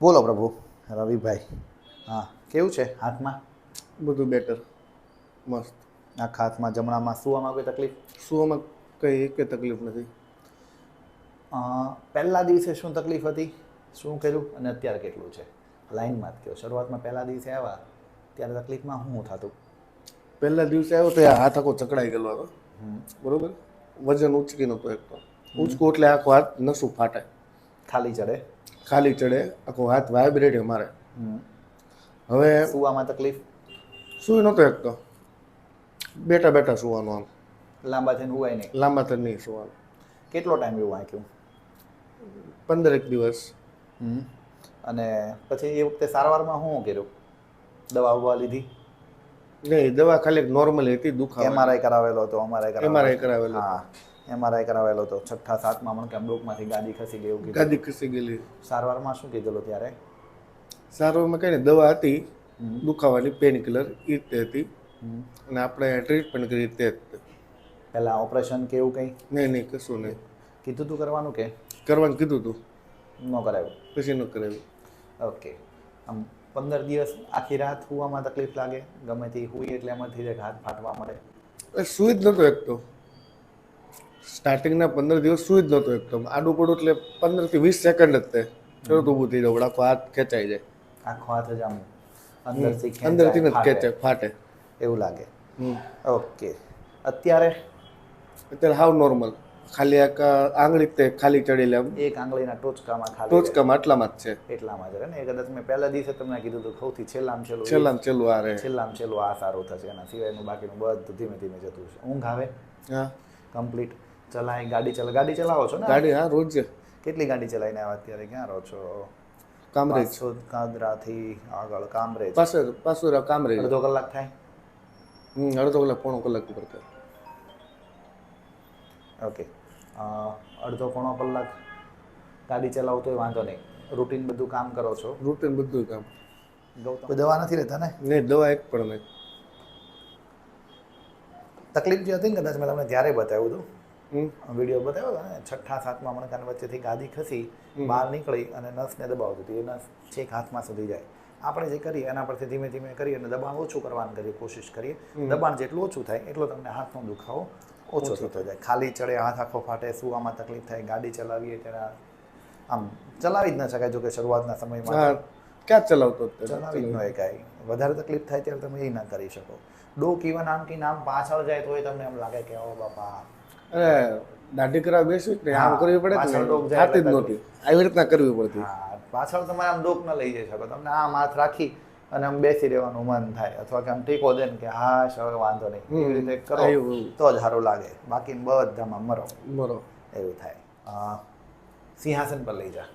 બોલો પ્રભુ રવિભાઈ. હા કેવું છે હાથમાં? બધું બેટર મસ્ત. આખા હાથમાં જમણામાં સુવામાં કોઈ તકલીફ? સુવામાં કંઈ એક તકલીફ નથી. પહેલા દિવસે શું તકલીફ હતી? શું કર્યું? અને અત્યારે કેટલું છે? લાઈનમાં જ કહો. શરૂઆતમાં પહેલા દિવસે આવ્યા ત્યારે તકલીફમાં શું થતું? પહેલા દિવસે આવ્યો તો હાથ આખો ચકડાઈ ગયેલો હતો. બરોબર? વજન ઉચકી નહોતો એક તો. ઉચકું એટલે આખો હાથ નસું ફાટે. ખાલી ચડે? ખાલી ચડે આખો હાથ વાઇબ્રેટ મારે. હવે સુવામાં તકલીફ? સુઈ નહોતો એક તો બેઠા બેઠા સુવાનું આમ. લાંબા થઈને હુવાય નહીં? લાંબા થઈને નહીં સુવાનું. કેટલો ટાઈમ એવું વાંચ્યું? પંદરેક દિવસ. હમ. અને પછી એ વખતે સારવારમાં શું કર્યું? દવા બવા લીધી? નહીં દવા ખાલી નોર્મલી હતી દુખાવા એમઆરઆઈ કરાવેલો હતો અમારે એમઆરઆઈ કરાવેલો. હા. એમઆરઆઈ કરાવેલો હતો. છઠ્ઠા સાતમાં મને કેમ ડોકમાંથી ગાદી ખસી ગઈ એવું કીધું. ગાદી ખસી ગયેલી. સારવારમાં શું કીધેલું ત્યારે? સારવારમાં કઈ દવા હતી. દુખાવાની પેન કિલર એ તે હતી. અને આપણે ટ્રીટમેન્ટ કરી તે પહેલા ઓપરેશન કે એવું કંઈ? નહીં નહીં કશું નહીં કીધું તું કરવાનું કે? કરવાનું કીધું હતું ન કરાવ્યું. પછી ન કરાવ્યું. ઓકે આમ પંદર દિવસ આખી રાત હુવામાં તકલીફ લાગે? ગમે તે હુઈ એટલે એમાંથી જ હાથ ફાટવા મળે. સુઈ જ નહોતો એક તો સ્ટાર્ટિંગના પંદર દિવસ સુઈ જ નહોતો એકદમ. આડું પડું એટલે પંદરથી વીસ સેકન્ડ જ તે. તરત ઊભું થઈ જવું આખો હાથ ખેંચાઈ જાય. આખો હાથ જ આમ અંદરથી અંદરથી જ ખેંચે ફાટે. એવું લાગે. ઓકે. અત્યારે? અત્યારે હાવ નોર્મલ ખાલી એક આંગળી તે ખાલી ચડેલી આમ એક આંગળીના ટોચકામાં ખાલી ટોચકામાં આટલામાં જ છે. એટલામાં જ રહે ને? એ કદાચ મેં પહેલા દિવસે તમને કીધું હતું સૌથી છેલ્લામાં છેલ્લું છેલ્લામાં છેલ્લું આ રહે. છેલ્લામાં છેલ્લું આ સારું થશે. એના સિવાયનું બાકીનું બધું ધીમે ધીમે જતું છે ઊંઘ આવે? હા. કમ્પ્લીટ ચલાય ગાડી ચલા ગાડી ચલાવો છો ને ગાડી હા રોજ. કેટલી ગાડી ચલાવીને આવ્યા અત્યારે ક્યાં રહો છો? કામરેજ. કાદરાથી આગળ કામરેજ. પાસે પાછું કામરેજ. અડધો કલાક થાય? હમ અડધો કલાક પોણો કલાક ઉપર થાય. ઓકે. અડધો પોણો કલાક ગાડી ચલાવો તોય વાંધો નહીં. રૂટીન બધું કામ કરો છો? રૂટીન બધું કામ. ગૌતમ? દવા નથી લેતા ને? નહીં દવા એક પણ નહીં. તકલીફ જે હતી ને કદાચ મેં તમને ત્યારે બતાવ્યું હતું. વીડિયો બતાવ્યો હતો ને છઠ્ઠા સાતમાં મણકાની વચ્ચેથી ગાદી ખસી બહાર નીકળી અને નસને દબાવતી હતી એ નસ છેક હાથમાં સુધી જાય. આપણે જે કરીએ એના પરથી ધીમે ધીમે કરીએ અને દબાણ ઓછું કરવાની કરીએ કોશિશ કરીએ. દબાણ જેટલું ઓછું થાય એટલો તમને હાથનો દુખાવો ઓછો થતો જાય. ખાલી ચડે હાથ આખો ફાટે સુવામાં તકલીફ થાય ગાડી ચલાવીએ ત્યારે આમ ચલાવી જ ન શકાય જોકે શરૂઆતના સમયમાં ક્યાં ચલાવતો ચલાવી જ ન શકાય. વધારે તકલીફ થાય ત્યારે તમે એ ના કરી શકો. ડોક ઇવન આમ કે નામ પાછળ જાય તો એ તમને એમ લાગે કે ઓ બાપા અરે દાઢી કરાવ બેસી ને આમ કરવી પડે થતી જ નહોતી આવી રીતના કરવી પડતી. પાછળ તમારે આમ ડોક ન લઈ જઈ શકો. તમને આમ હાથ રાખી અને આમ બેસી રહેવાનું મન થાય. અથવા કે આમ ટેકો દે ને કે હા હવે વાંધો નહીં. એવી રીતે કરો. તો જ સારું લાગે. બાકી બધામાં મરો. મરો. એવું થાય. સિંહાસન પર લઈ જા.